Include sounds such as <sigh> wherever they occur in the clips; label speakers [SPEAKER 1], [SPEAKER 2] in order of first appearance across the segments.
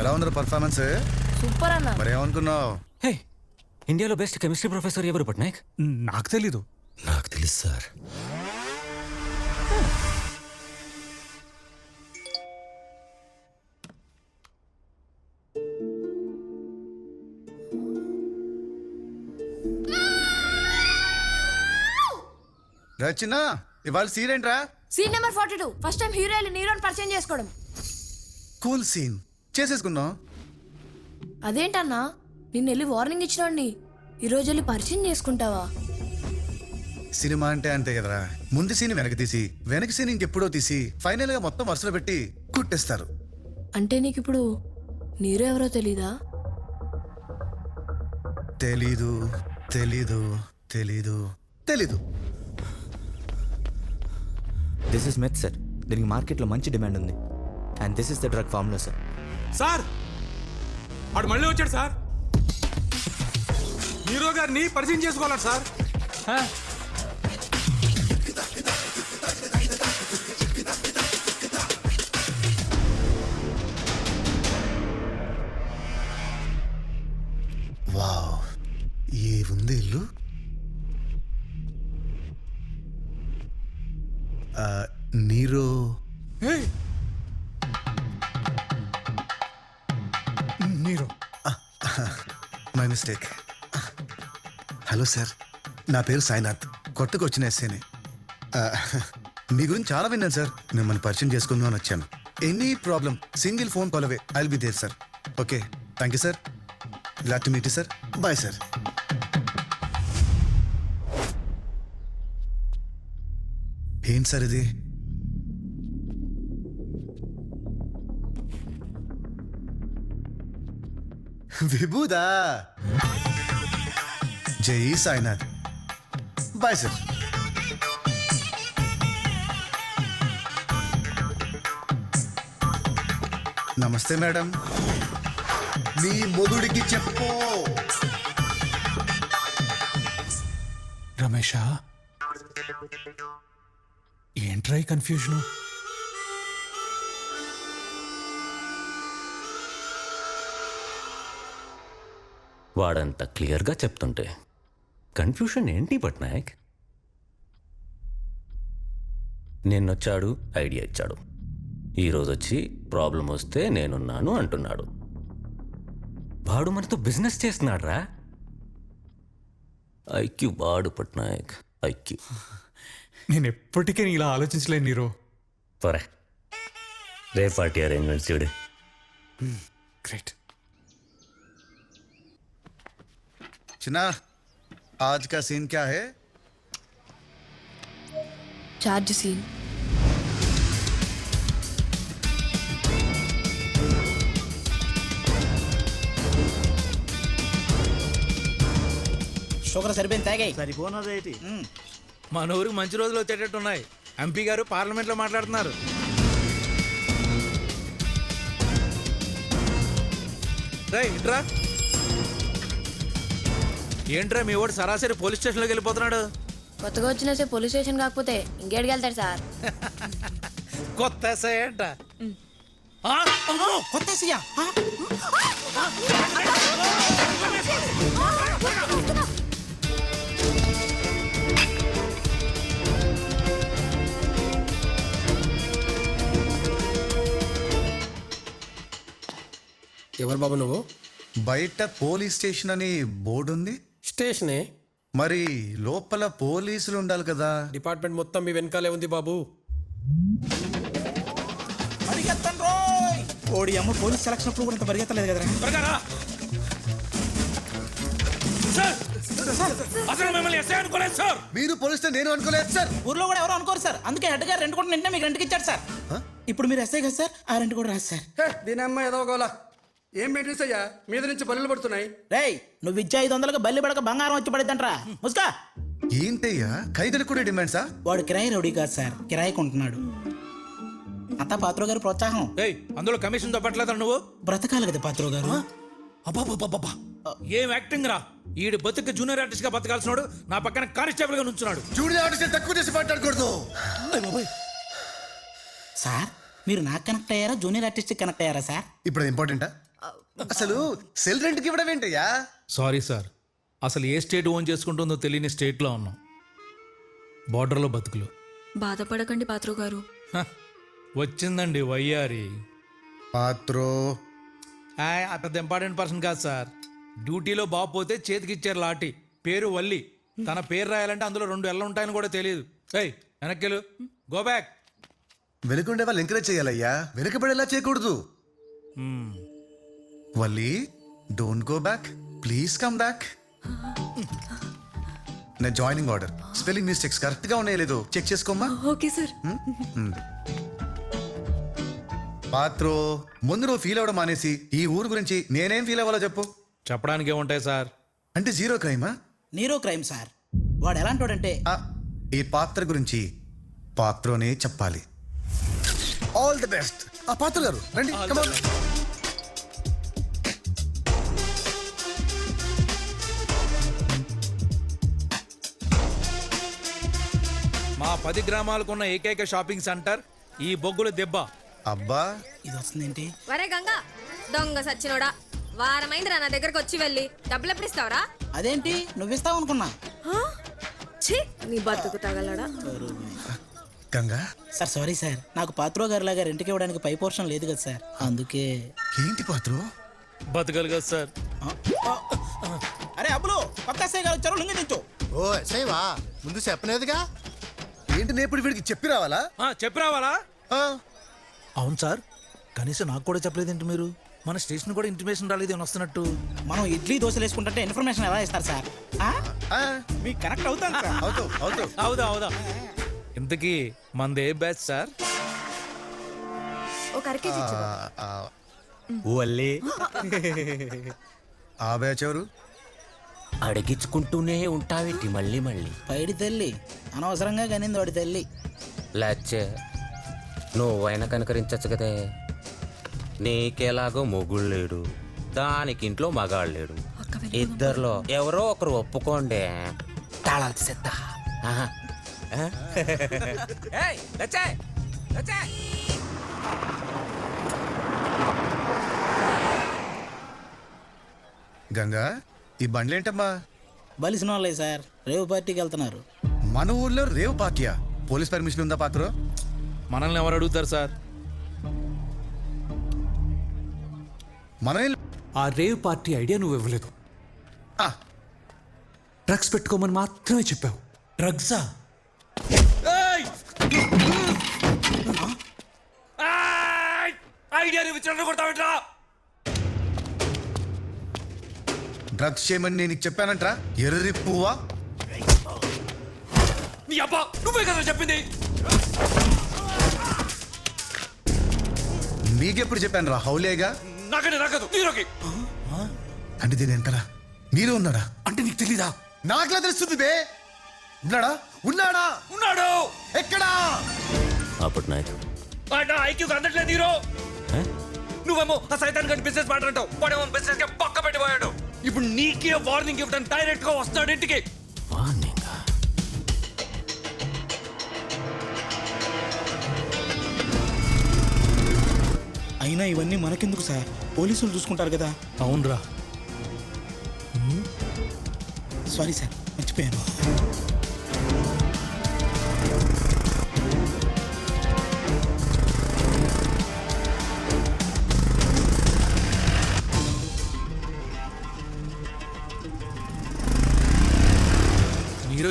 [SPEAKER 1] ఎలా ఉంది performance
[SPEAKER 2] super అన్న.
[SPEAKER 1] మరి ఏమనుకున్నావు?
[SPEAKER 3] హే ఇండియాలో బెస్ట్ కెమిస్ట్రీ ప్రొఫెసర్ ఎవరు పట్నాయక్?
[SPEAKER 4] నాకు తెలీదు.
[SPEAKER 5] నాకు తెలుసు సార్.
[SPEAKER 1] రచన ఇవాళ సీన్ ఏంట్రా?
[SPEAKER 2] Scene number forty two first time hero వెళ్ళి నీరోని పరిచయం చేసుకోవడం.
[SPEAKER 1] కూల్ సీన్ చేసేసుకుందాం.
[SPEAKER 2] అదేంటన్నా నిన్న వెళ్ళి వార్నింగ్ ఇచ్చినోడిని. ఈ రోజు వెళ్ళి పరిచయం చేసుకుంటావా?
[SPEAKER 1] సినిమా అంటే అంతే కదరా. ముందు సీన్ వెనక తీసి వెనక సీన్ ఇంకెప్పుడో తీసి ఫైనల్గా మొత్తం వరుసలో పెట్టి కుట్టేస్తారు.
[SPEAKER 2] అంటే నీకు ఇప్పుడు నీరు ఎవరో తెలీదా?
[SPEAKER 1] తెలీదు తెలీదు తెలీదు తెలీదు.
[SPEAKER 6] దిస్ ఇస్ మెత్ సార్ దీనికి మార్కెట్లో మంచి డిమాండ్ ఉంది. And this is the drug formula sir
[SPEAKER 4] sir! వాడు మళ్ళీ వచ్చాడు సార్! హీరో గారిని పరిచయం చేసుకోవాలి sir!
[SPEAKER 1] Nero. My mistake. Hello sir నా పేరు సాయినాథ్. కొత్తగా వచ్చిన ఎస్ఏని. మీ గురించి చాలా విన్నాను సార్. మిమ్మల్ని పరిచయం చేసుకుందాం అని వచ్చాను. Any problem single phone call away. I'll be there sir. Okay thank you sir glad to meet sir. Bye sir. ఏంటి సార్ ఇది? విభూదా? జై సాయినాథ్. Bye sir. నమస్తే మేడం. మీ మొదుడికి చెప్పు.
[SPEAKER 4] రమేషా ఏంట్రై కన్ఫ్యూజను
[SPEAKER 3] వాడంత క్లియర్గా చెప్తుంటే. కన్ఫ్యూషన్ ఏంటి పట్నాయక్? నిన్నొచ్చాడు ఐడియా ఇచ్చాడు. ఈరోజు వచ్చి ప్రాబ్లం వస్తే నేనున్నాను అంటున్నాడు. వాడు మనతో బిజినెస్ చేస్తున్నాడు రా ఐక్యూ వాడు పట్నాయక్ ఐక్యూ.
[SPEAKER 4] నేను ఎప్పటికీ ఇలా ఆలోచించలేను నీరో.
[SPEAKER 3] పరే. రే పార్టీ అరేంజ్మెంట్స్ చూడు.
[SPEAKER 4] గ్రేట్.
[SPEAKER 1] చిన్న आज का सीन क्या है
[SPEAKER 2] చార్జ్ సీన్
[SPEAKER 7] షుగర్ సరిపోయింది తాగాయి
[SPEAKER 8] సరిపోనదేటి
[SPEAKER 7] మన ఊరికి మంచి రోజులు వచ్చేటట్టు ఉన్నాయి ఎంపీ గారు పార్లమెంట్ లో మాట్లాడుతున్నారు రేయ్, ఇట్రా ఏంట్రా మీ వాడు సరాసరి పోలీస్ స్టేషన్లోకి వెళ్ళిపోతున్నాడు?
[SPEAKER 2] కొత్తగా వచ్చిన సే పోలీస్ స్టేషన్ కాకపోతే ఇంకేడికి వెళ్తాడు సార్. <laughs>
[SPEAKER 7] కొత్త ఎస్ఐ ఏంట ఆ?
[SPEAKER 8] కొత్త సీయా
[SPEAKER 9] ఎవరు బాబు నువ్వు?
[SPEAKER 1] బయట పోలీస్ స్టేషన్ అని బోర్డు ఉంది.
[SPEAKER 9] స్టేషనే.
[SPEAKER 1] మరి లోపల పోలీసులు ఉండాలి కదా.
[SPEAKER 9] డిపార్ట్మెంట్ మొత్తం మీ వెనకాలే ఉంది బాబు.
[SPEAKER 8] పరిగెత్తండి రోయ్ ఓడి అమ్మ పోలీస్ సెలక్షన్ అప్పుడు కూడా ఇంత పరిగెత్తలేదు కదరా.
[SPEAKER 7] త్వరగా. సార్! అసలు మిమ్మల్ని ఎస్ఐ అనుకోలేదు సార్!
[SPEAKER 1] మీరు పోలీస్ నేను అనుకోలేదు సార్!
[SPEAKER 8] ఊర్లో కూడా ఎవరు అనుకోరు సార్. అందుకే హెడ్ గారు రెండు కూడా నింటే మీకు రెంట్కి ఇచ్చారు సార్. ఇప్పుడు మీరు ఎస్ఐ కదా సార్. ఆ రెండు కూడా రాదు సార్.
[SPEAKER 9] దీని అమ్మ ఏదో గోలా ఏం మెయింటెన్స్ అయ్యా? మీద నుంచి బల్లులు పడుతున్నాయి.
[SPEAKER 8] రేయ్ నువ్వు ఇచ్చే ఐదు వందలకు బల్లి పడక బంగారం వచ్చి పడిద్దంట్రా. ముసుకా
[SPEAKER 1] ఏంటయ్యా? ఖైదీలకు కూడా డిమాండ్సా
[SPEAKER 8] వాడు కిరాయి రౌడీ కాదు సార్. కిరాయి కొంటున్నాడు. అంతా పాత్రో గారి ప్రోత్సాహం.
[SPEAKER 7] ఏయ్ అందులో కమిషన్ తప్పట్లేదా నువ్వు?
[SPEAKER 8] బ్రతకాలి కదా పాత్రో గారు.
[SPEAKER 7] అబ్బాబాబాబా ఏం యాక్టింగ్ రా? ఈడు బతుకు జూనియర్ ఆర్టిస్ట్గా బతకాల్సినాడు నా పక్కన కానిస్టేబుల్గా నుంచున్నాడు.
[SPEAKER 1] జూనియర్ ఆర్టిస్ట్ తక్కువ చేసి మాట్లాడకూడదు.
[SPEAKER 8] సార్ మీరు నాకు కనెక్ట్ అయ్యారా? జూనియర్ ఆర్టిస్ట్ కనెక్ట్ అయ్యారా సార్?
[SPEAKER 1] ఇప్పుడు ఇంపార్టెంటా అసలు సెల్ రెంట్కి ఇవ్వడం ఏంటయ్యా?
[SPEAKER 7] Sorry sir. అసలు ఏ స్టేట్ ఓన్ చేసుకుంటుందో తెలియని స్టేట్లో ఉన్నాం. బార్డర్లో బతుకులు.
[SPEAKER 5] బాధపడకండి పాత్రో గారు.
[SPEAKER 7] హ, వచ్చిందండి వయ్యారి.
[SPEAKER 1] పాత్రో.
[SPEAKER 7] ఆయ్, ఆ పెద్ద ఇంపార్టెంట్ పర్సన్ కాదు సార్. డ్యూటీలో బాబు పోతే చేతికి ఇచ్చారు లాటి పేరు వల్లి. తన పేరు రాయాలంటే అందులో రెండు ఎల్ల ఉంటాయని కూడా తెలియదు. ఏయ్ వెనక్కిలు గో బ్యాక్.
[SPEAKER 1] వెనుకుండే వాళ్ళు ఎంకరేజ్ చేయాలయ్యా. వెనుకబడేలా చేయకూడదు. Valli don't go back please come back నా జాయినింగ్ ఆర్డర్ స్పెల్లింగ్ మిస్టేక్స్ కరెక్ట్గా ఉన్నాయో లేదో చెక్ చేసుకోమ్మా.
[SPEAKER 5] Okay sir.
[SPEAKER 1] పాత్రో ముందు నువ్వు ఫీల్ అవ్వడం మానేసి ఈ ఊరు గురించి నేనేం ఫీల్ అవ్వాలో చెప్పు.
[SPEAKER 7] చెప్పడానికి ఏముంటాయి సార్?
[SPEAKER 1] అంటే జీరో క్రైమా
[SPEAKER 8] నీరో క్రైమ్ సార్ వాడు ఎలాంటోడంటే
[SPEAKER 1] ఆ, ఈ పాత్ర గురించి పాత్రనే చెప్పాలి. ఆల్ ది బెస్ట్ ఆ పాత్ర గారు రండి come on.
[SPEAKER 7] మా పది గ్రామాలకున్న ఏకైక షాపింగ్ సెంటర్ ఈ బొగ్గుల దెబ్బ.
[SPEAKER 1] అబ్బా.
[SPEAKER 8] ఇది వస్తుందేంటి
[SPEAKER 5] వరే గంగా దొంగ సచ్చినోడా. వారమైందిరా నా దగ్గరకు వచ్చి వెళ్ళి. డబ్బులు ఎప్పుడు ఇస్తావరా
[SPEAKER 8] అదేంటి? నువ్విస్తావు అనుకున్నా
[SPEAKER 5] ఛీ నీ బతుకు తగలడా?
[SPEAKER 1] గంగా.
[SPEAKER 8] Sir sorry sir. నాకు పాత్రో గారి లాగా రెంట్కి ఇవ్వడానికి పై పోర్షన్ లేదు కదా సార్. అందుకే.
[SPEAKER 1] ఏంటి పాత్ర?
[SPEAKER 7] బతకలు కదా సార్.
[SPEAKER 8] అరే అబ్బులు పక్క గారు వచ్చారు లింగి దించు.
[SPEAKER 10] ఓ సేవా ముందు చెప్పలేదుగా?
[SPEAKER 1] ఏంటి నేను ఇప్పుడు వీడికి చెప్పి రావాలా?
[SPEAKER 7] ఆ, చెప్పి రావాలా?
[SPEAKER 1] ఆ,
[SPEAKER 7] అవును సార్. కనీసం నాకు కూడా చెప్పలేదేంటి మీరు? మన స్టేషన్ కూడా ఇంటిమేషన్ రాలేదు ఏమైనా వస్తున్నట్టు.
[SPEAKER 8] మనం ఇడ్లీ దోశలు వేసుకుంటుంటే ఇన్ఫర్మేషన్ ఎలా ఇస్తారు సార్? ఆ?
[SPEAKER 1] ఆ,
[SPEAKER 8] మీకు కనెక్ట్ అవుతాను సార్.
[SPEAKER 1] అవుతావు అవుతావు.
[SPEAKER 7] అవుదా అవుదా. ఇంతకీ మనది ఏ బ్యాచ్ సార్?
[SPEAKER 5] ఒక అరకేజీ
[SPEAKER 1] ఆ బ్యాచ్ ఎవరు?
[SPEAKER 3] అడిగించుకుంటూనే ఉంటావేంటి మళ్ళీ మళ్ళీ?
[SPEAKER 8] పైడి తల్లి అనవసరంగా కనింది వాడి తల్లి
[SPEAKER 3] లేచే నువ్వైనా కనుకరించచ్చు కదే. నీకెలాగో మొగుడు లేడు దానికి ఇంట్లో మగాడు లేడు. ఇద్దరిలో ఎవరో ఒకరు ఒప్పుకోండి. తాళాలు తీసేద్దా లచ్చే, లచ్చే.
[SPEAKER 1] గంగా ఈ బండ్లేంటమ్మా?
[SPEAKER 8] బలిసిన వాళ్ళే సార్. రేవు పార్టీకి వెళ్తున్నారు.
[SPEAKER 1] మన ఊర్లో రేవ్ పార్టీయా? పోలీస్ పర్మిషన్ ఉందా పాత్ర
[SPEAKER 7] మనల్ని ఎవరు అడుగుతారు సార్?
[SPEAKER 1] మనం
[SPEAKER 4] ఆ రేవ్ పార్టీ ఐడియా నువ్వు ఇవ్వలేదు. డ్రగ్స్ పెట్టుకోమని మాత్రమే చెప్పావు.
[SPEAKER 7] డ్రగ్సా? ఐడియా కొడతావేట్రా?
[SPEAKER 1] డ్రగ్స్ చేయమని నేను నీకు చెప్పానంట్రా. ఎర్రి పువ్వా
[SPEAKER 7] నీ అబ్బా నువ్వే కదా చెప్పింది?
[SPEAKER 1] నీకెప్పుడు చెప్పాను రా హౌలేగా
[SPEAKER 7] నాకంటే నాకదు నీరోకి
[SPEAKER 1] అంటే దీని వెనకరా నీరు ఉన్నాడా?
[SPEAKER 4] అంటే నీకు తెలీదా?
[SPEAKER 1] నాకులా తెలుస్తుంది బే. ఉన్నాడా? ఉన్నాడా?
[SPEAKER 7] ఉన్నాడు.
[SPEAKER 1] ఎక్కడా?
[SPEAKER 3] అప్పుడు నాయకు.
[SPEAKER 7] నా ఐక్యూకి అందట్లేదు హీరో? నువ్వేమో ఆ సైతాన్ గడి బిజినెస్ మాట్లాడతావు వాడేమో బిజినెస్కి పక్క పెట్టిపోయాడు. ఇప్పుడు నీకే వార్నింగ్ ఇవ్వడానికి డైరెక్ట్గా వస్తాడు ఇంటికి.
[SPEAKER 3] వార్నింగా
[SPEAKER 8] అయినా ఇవన్నీ మనకెందుకు సార్? పోలీసులు చూసుకుంటారు కదా.
[SPEAKER 7] అవునరా.
[SPEAKER 8] సారీ సార్ మర్చిపోయాను.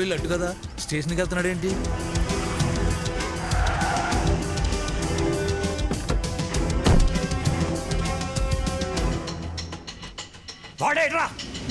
[SPEAKER 7] హీరో ఇల్లు అట్టు కదా? స్టేషన్కి వెళ్తున్నాడు ఏంటి వాడేట్రా?